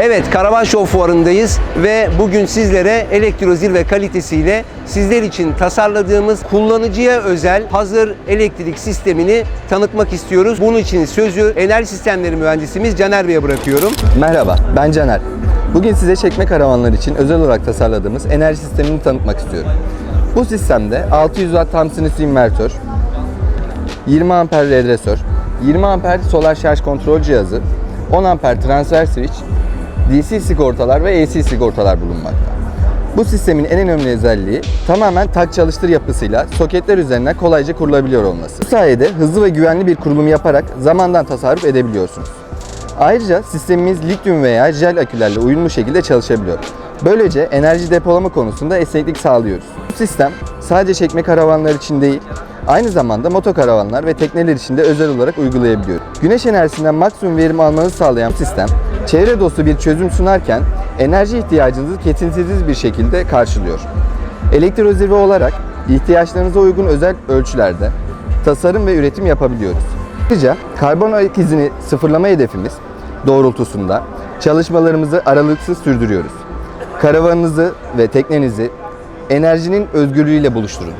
Evet, Karavan Show fuarındayız ve bugün sizlere elektrozil ve kalitesiyle sizler için tasarladığımız kullanıcıya özel hazır elektrik sistemini tanıtmak istiyoruz. Bunun için sözü enerji sistemleri mühendisimiz Caner Bey'e bırakıyorum. Merhaba, ben Caner. Bugün size çekme karavanlar için özel olarak tasarladığımız enerji sistemini tanıtmak istiyorum. Bu sistemde 600 watt tam sinüs invertör, 20 amper redresör, 20 amper solar şarj kontrol cihazı, 10 amper transfer switch, DC sigortalar ve AC sigortalar bulunmakta. Bu sistemin en önemli özelliği tamamen tak çalıştır yapısıyla soketler üzerinden kolayca kurulabiliyor olması. Bu sayede hızlı ve güvenli bir kurulum yaparak zamandan tasarruf edebiliyorsunuz. Ayrıca sistemimiz lityum veya jel akülerle uyumlu şekilde çalışabiliyor. Böylece enerji depolama konusunda esneklik sağlıyoruz. Bu sistem sadece çekme karavanlar için değil, aynı zamanda motokaravanlar ve tekneler için de özel olarak uygulayabiliyoruz. Güneş enerjisinden maksimum verim almanızı sağlayan sistem, çevre dostu bir çözüm sunarken enerji ihtiyacınızı kesintisiz bir şekilde karşılıyor. Elektrozirve olarak ihtiyaçlarınıza uygun özel ölçülerde tasarım ve üretim yapabiliyoruz. Ayrıca karbon ayak izini sıfırlama hedefimiz doğrultusunda çalışmalarımızı aralıksız sürdürüyoruz. Karavanınızı ve teknenizi enerjinin özgürlüğüyle buluşturun.